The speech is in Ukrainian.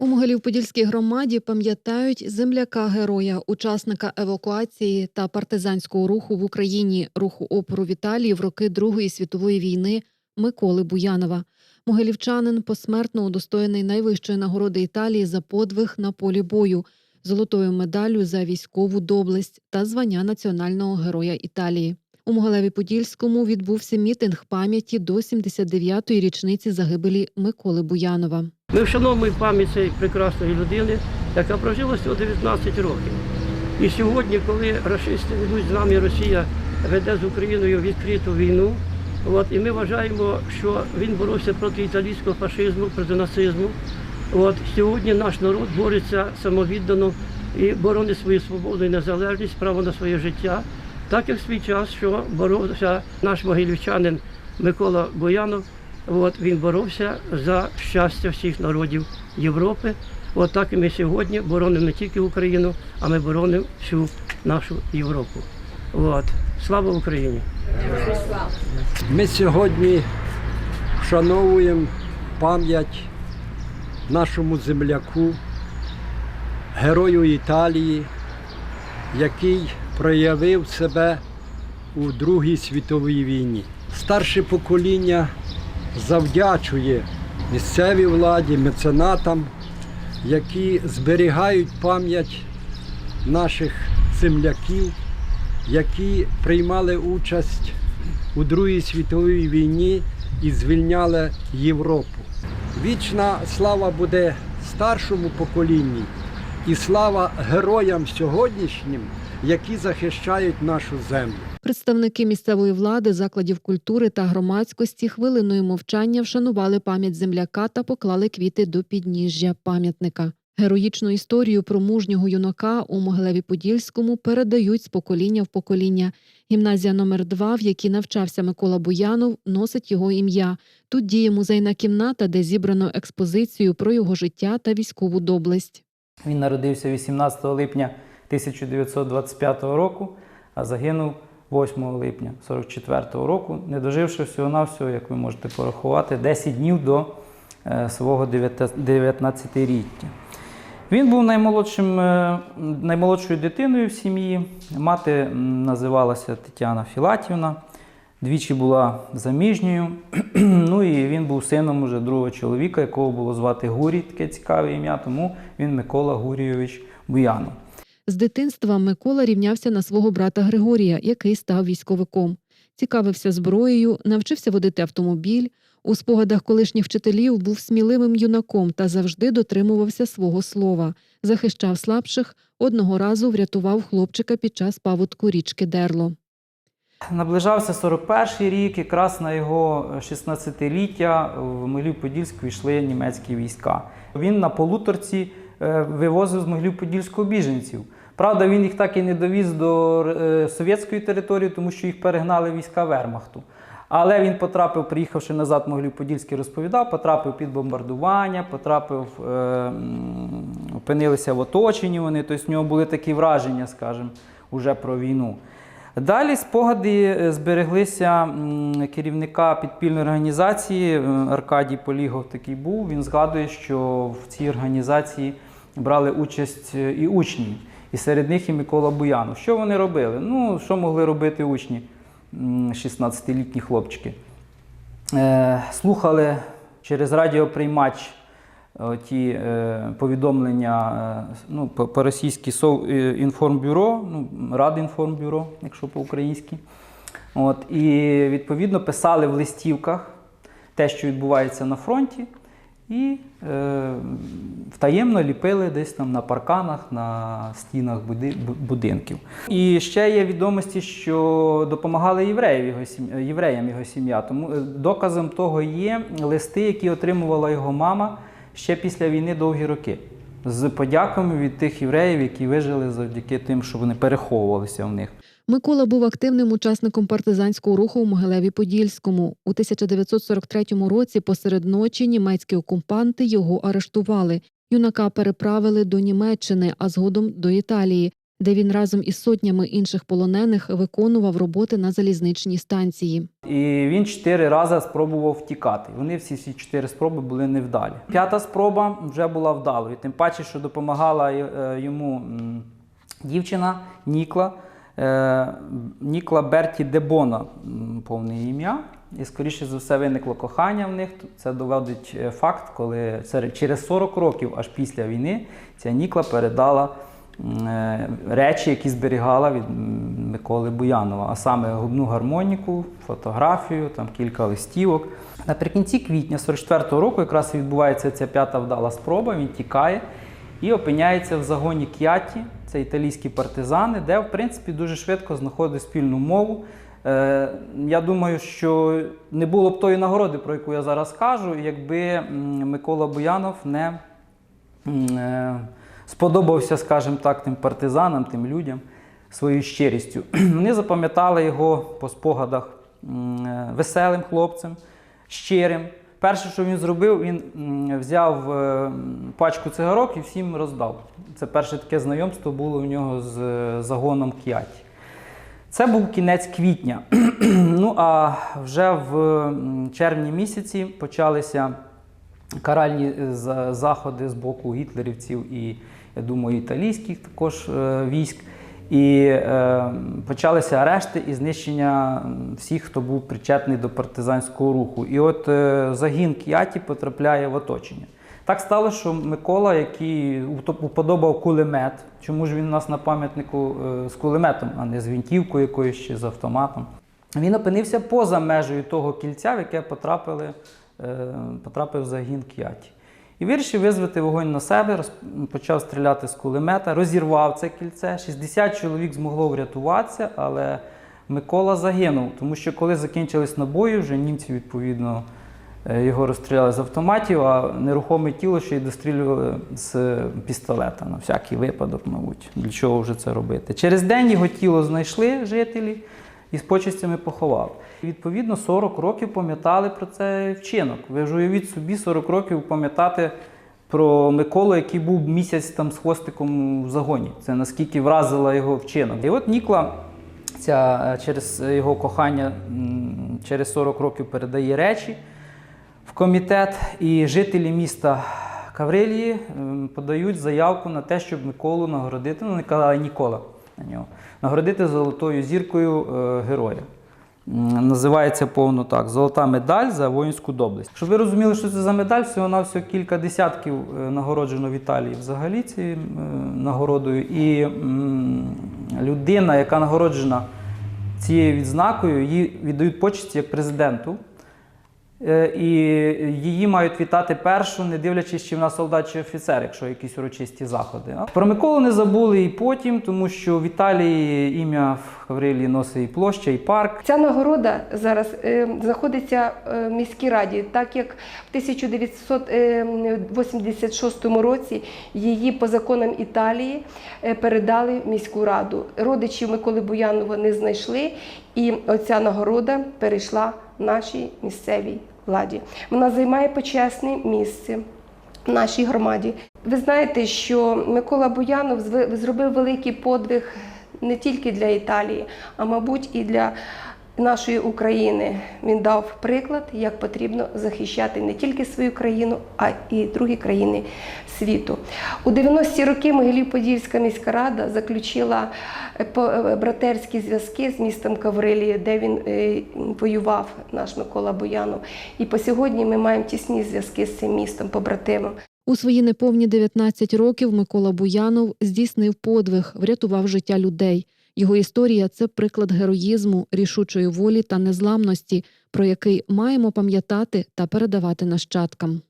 У Могилів-Подільській громаді пам'ятають земляка-героя, учасника евакуації та партизанського руху в Україні, руху опору в Італії в роки Другої світової війни Миколи Буянова. Могилівчанин посмертно удостоєний найвищої нагороди Італії за подвиг на полі бою, золотою медаллю за військову доблесть та звання національного героя Італії. У Могилеві-Подільському відбувся мітинг пам'яті до 79-ї річниці загибелі Миколи Буянова. Ми вшановуємо пам'ять цієї прекрасної людини, яка прожила всього 19 років. І сьогодні, коли рашисти ведуть з нами, Росія веде з Україною відкриту війну, от, і ми вважаємо, що він боровся проти італійського фашизму, проти нацизму. От, сьогодні наш народ бореться самовіддано і боронить свою свободу і незалежність, право на своє життя. Так як в свій час, що боровся наш могилівчанин Микола Боянов, От він боровся за щастя всіх народів Європи. От так і ми сьогодні боронимо не тільки Україну, а ми боронимо всю нашу Європу. От. Слава Україні! Ми сьогодні вшановуємо пам'ять нашому земляку, герою Італії, який проявив себе у Другій світовій війні. Старше покоління завдячує місцевій владі, меценатам, які зберігають пам'ять наших земляків, які приймали участь у Другій світовій війні і звільняли Європу. Вічна слава буде старшому поколінні і слава героям сьогоднішнім, які захищають нашу землю. Представники місцевої влади, закладів культури та громадськості хвилиною мовчання вшанували пам'ять земляка та поклали квіти до підніжжя пам'ятника. Героїчну історію про мужнього юнака у Могилеві-Подільському передають з покоління в покоління. Гімназія номер 2 в якій навчався Микола Буянов, носить його ім'я. Тут діє музейна кімната, де зібрано експозицію про його життя та військову доблесть. Він народився 18 липня 1925 року, а загинув 8 липня 1944 року, не доживши всього-навсього, як ви можете порахувати, 10 днів до е, свого 19-річчя. Він був наймолодшим, е, наймолодшою дитиною в сім'ї. Мати називалася Тетяна Філатівна, двічі була заміжньою. ну і він був сином уже другого чоловіка, якого було звати Гурій, таке цікаве ім'я, тому він Микола Гурійович Буянов. З дитинства Микола рівнявся на свого брата Григорія, який став військовиком. Цікавився зброєю, навчився водити автомобіль. У спогадах колишніх вчителів був сміливим юнаком та завжди дотримувався свого слова. Захищав слабших, одного разу врятував хлопчика під час паводку річки Дерло. Наближався 41-й рік, якраз на його 16-ліття в Могилів-Подільську йшли німецькі війська. Він на полуторці е, вивозив з Могилів-Подільського біженців. Правда, він їх так і не довіз до е, совєтської території, тому що їх перегнали війська Вермахту. Але він потрапив, приїхавши назад, Могилів-Подільський розповідав, потрапив під бомбардування, потрапив, е, опинилися в оточенні вони, тобто в нього були такі враження, скажімо, уже про війну. Далі спогади е, збереглися керівника підпільної організації е, Аркадій Полігов такий був. Він згадує, що в цій організації брали участь і учні, і серед них і Микола Буянов. Що вони робили? Ну, що могли робити учні, 16-літні хлопчики? Е, Слухали через радіоприймач е, ті е, повідомлення е, ну, по- Сов- е, інформбюро, ну, Радінформбюро, якщо по-українськи. От, і відповідно писали в листівках те, що відбувається на фронті, і е, втаємно ліпили десь там на парканах, на стінах буди- будинків. І ще є відомості, що допомагали євреїв його сім- євреям його сім'я. Тому е, доказом того є листи, які отримувала його мама ще після війни довгі роки. З подяками від тих євреїв, які вижили завдяки тим, що вони переховувалися в них. Микола був активним учасником партизанського руху у Могилеві-Подільському. У 1943 році посеред ночі німецькі окупанти його арештували. Юнака переправили до Німеччини, а згодом до Італії. де він разом із сотнями інших полонених виконував роботи на залізничній станції. І він чотири рази спробував втікати. Вони всі всі чотири спроби були невдалі. П'ята спроба вже була вдалою. Тим паче, що допомагала е, йому дівчина Нікла. Е, Нікла Берті Дебона, повне ім'я. І, скоріше за все, виникло кохання в них. Це доводить е, факт, коли через 40 років, аж після війни, ця Нікла передала е, речі, які зберігала від Миколи Буянова, а саме губну гармоніку, фотографію, там кілька листівок. Наприкінці квітня 44-го року якраз відбувається ця п'ята вдала спроба, він тікає і опиняється в загоні К'яті, це італійські партизани, де, в принципі, дуже швидко знаходить спільну мову. Е, я думаю, що не було б тої нагороди, про яку я зараз кажу, якби Микола Буянов не е, сподобався, скажімо так, тим партизанам, тим людям своєю щирістю. Вони запам'ятали його по спогадах е, веселим хлопцем, щирим. Перше, що він зробив, він взяв е, пачку цигарок і всім роздав. Це перше таке знайомство було у нього з е, загоном К'яті. Це був кінець квітня. ну а вже в червні місяці почалися каральні е, заходи з боку гітлерівців і, я думаю, італійських також військ. І е, почалися арешти і знищення всіх, хто був причетний до партизанського руху. І от е, загін Кіаті потрапляє в оточення. Так стало, що Микола, який упо- уподобав кулемет, чому ж він у нас на пам'ятнику е, з кулеметом, а не з гвинтівкою якоюсь чи з автоматом, він опинився поза межею того кільця, в яке потрапили, е, потрапив загін Кіаті. І вирішив визвати вогонь на себе, роз- почав стріляти з кулемета, розірвав це кільце. 60 чоловік змогло врятуватися, але Микола загинув, тому що коли закінчились набої, вже німці відповідно е, його розстріляли з автоматів, а нерухоме тіло ще й дострілювали з пістолета на всякий випадок, мабуть. Для чого вже це робити? Через день його тіло знайшли жителі і з почестями поховали. І, Відповідно, 40 років пам'ятали про цей вчинок. Ви ж уявіть собі 40 років пам'ятати про Миколу, який був місяць там з хвостиком в загоні. Це наскільки вразила його вчинок. І от Нікла ця, е, через його кохання через 40 років передає речі в комітет, і жителі міста Каврилії подають заявку на те, щоб Миколу нагородити. Ну, не казали Нікола на нього, нагородити золотою зіркою е, героя. Називається повно так: Золота медаль за воїнську доблесть. Щоб ви розуміли, що це за медаль, всього на всього кілька десятків е, нагороджено в Італії взагалі цією е, нагородою. І людина, яка нагороджена цією відзнакою, їй віддають почесті як президенту. Е, І її мають вітати першу, не дивлячись, чи вона солдат чи офіцер, якщо якісь урочисті заходи. Про Миколу не забули і потім, тому що в Італії ім'я в Хаврилії носить і площа, і парк. Ця нагорода зараз е, знаходиться е, в міській раді, так як в 1986 році її по законам Італії е, передали в міську раду. Родичів Миколи Буянова не знайшли, і оця нагорода перейшла нашій місцевій владі. Вона займає почесне місце в нашій громаді. Ви знаєте, що Микола Буянов зробив великий подвиг не тільки для Італії, а мабуть і для нашої України. Він дав приклад, як потрібно захищати не тільки свою країну, а і другі країни світу. У 90-ті роки Могилів-Подільська міська рада заключила е, е, братерські зв'язки з містом Каврилії, де він е, воював, наш Микола Буянов. І по сьогодні ми маємо тісні зв'язки з цим містом, побратимом. У свої неповні 19 років Микола Буянов здійснив подвиг, врятував життя людей. Його історія це приклад героїзму, рішучої волі та незламності, про який маємо пам'ятати та передавати нащадкам.